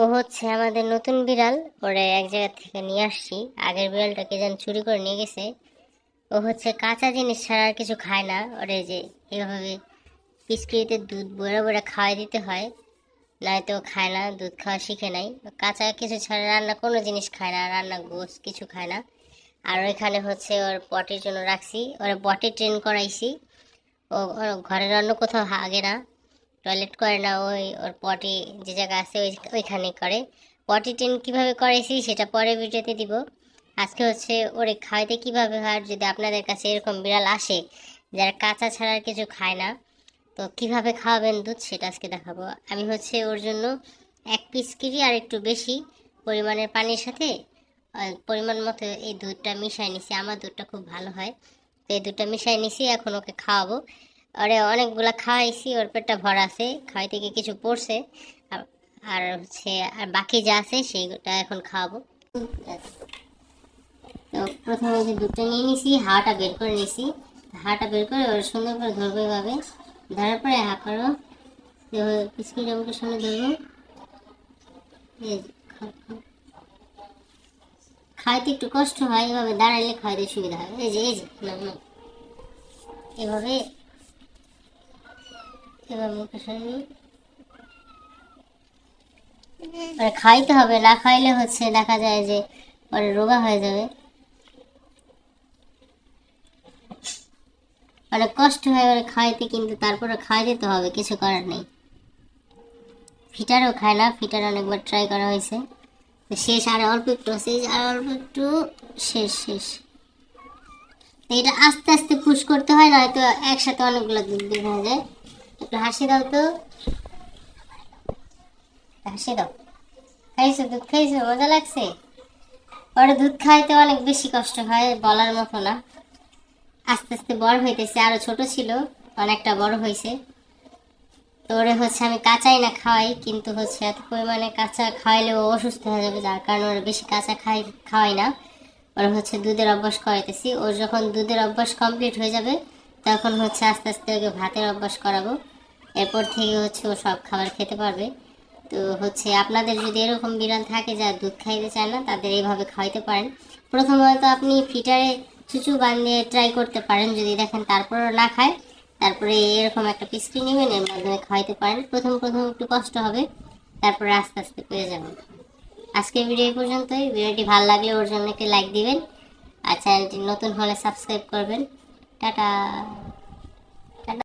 ও হচ্ছে আমাদের নতুন বিড়াল, ওরে এক জায়গা থেকে নিয়ে আসছি। আগের বিড়ালটাকে যেন চুরি করে নিয়ে গেছে। ও হচ্ছে কাঁচা জিনিস ছাড়া আর কিছু খায় না। ওরে যে এভাবে বিস্কিটে দুধ বড়া বড়া খাওয়াই দিতে হয় নয়তো খায় না, দুধ খাওয়া শিখে নাই। কাঁচা কিছু ছাড়া রান্না কোনো জিনিস খায় না, রান্না গোস কিছু খায় না। আর ওইখানে হচ্ছে ওর পটির জন্য রাখছি। ওর পটি ট্রেন করাইছি। ও ঘরের অন্য কোথাও আগে না। টয়লেট করে না, ওই ওর পটি যে জায়গা আছে ওই ওইখানে করে। পটি ট্রেন কীভাবে করাইছি সেটা পরে ভিডিওতে দিব। আজকে হচ্ছে ওরে খাওয়াইতে কীভাবে হয়, যদি আপনাদের কাছে এরকম বিড়াল আসে, যারা কাঁচা ছাড়া কিছু খায় না, তো কীভাবে খাওয়াবেন দুধ সেটা আজকে দেখাবো। আমি হচ্ছে ওর জন্য এক পিস কিরি আর একটু বেশি পরিমাণের পানির সাথে পরিমাণ মতো এই দুধটা মিশাই নিছি। আমার দুধটা খুব ভালো হয়। তো এই দুধটা মিশাই নিছি, এখন ওকে খাওয়াবো। ওরে অনেকগুলা খাওয়াইছি ওর পেটটা ভরা আছে খাওয়াইতে গিয়ে কিছু পড়ছে। আর- আর হচ্ছে, আর বাকি যা আছে সেইটা এখন খাওয়াবো। তো প্রথমে যে দুধটা নিয়ে নিছি, হাওয়াটা বের করে নিছি। হাওয়াটা বের করে ওর সুন্দর করে ধরবো এভাবে। ধরার পরে হা করো বিস্কিট আমাকে সামনে ধরবো। খাইতে একটু কষ্ট হয়, এভাবে দাঁড়াইলে খাইতে সুবিধা হয়। এই যে এই যে। এভাবে মানে খাইতে হবে, না খাইলে হচ্ছে দেখা যায় যে পরে রোগা হয়ে যাবে। অনেক কষ্ট হয় খাইতে কিন্তু তারপরে খাই দিতে হবে, কিছু করার নেই। ফিটারও খায় না, ফিটার অনেকবার ট্রাই করা হয়েছে। শেষ আর অল্প একটু, শেষ আর অল্প একটু, শেষ শেষ। এটা আস্তে আস্তে পুশ করতে হয়, নয়তো একসাথে অনেকগুলো বের হয়ে যায়। একটু হাসি দাও তো। হাসি দাও। খাইছো দুধ খাইছো? মজা লাগছে? পরে দুধ খাইতে অনেক বেশি কষ্ট হয় বলার মতো না। আস্তে আস্তে বড় হইতেছে, আরও ছোট ছিল, অনেকটা বড় হয়েছে তো ওরে হচ্ছে আমি কাঁচাই না খাওয়াই, কিন্তু হচ্ছে এত পরিমাণে কাঁচা খাওয়াইলে অসুস্থ হয়ে যাবে, যার কারণে ওরা বেশি কাঁচা খাই, খাওয়াই না। ওরা হচ্ছে দুধের অভ্যাস করাইতেছি, ওর যখন দুধের অভ্যাস কমপ্লিট হয়ে যাবে, তখন হচ্ছে আস্তে আস্তে ওকে ভাতের অভ্যাস করাবো। এরপর থেকে হচ্ছে ও সব খাবার খেতে পারবে। তো হচ্ছে আপনাদের যদি এরকম বিড়াল থাকে যা দুধ খাইতে চায় না, তাদের এইভাবে খাওয়াইতে পারেন। প্রথমত আপনি ফিটারে চুচু বানিয়ে ট্রাই করতে পারেন যদি দেখেন তারপরও না খায়। তারপরে এরকম একটা পিসকি নেবেন, এর মাধ্যমে খাওয়াইতে পারেন। প্রথম প্রথম একটু কষ্ট হবে, তারপরে আস্তে আস্তে পেয়ে যাবেন আজকের ভিডিও পর্যন্তই। ভিডিওটি ভালো লাগলে ওর জন্য একটি লাইক দিবেন। আর চ্যানেলটি নতুন হলে সাবস্ক্রাইব করবেন। টাটা।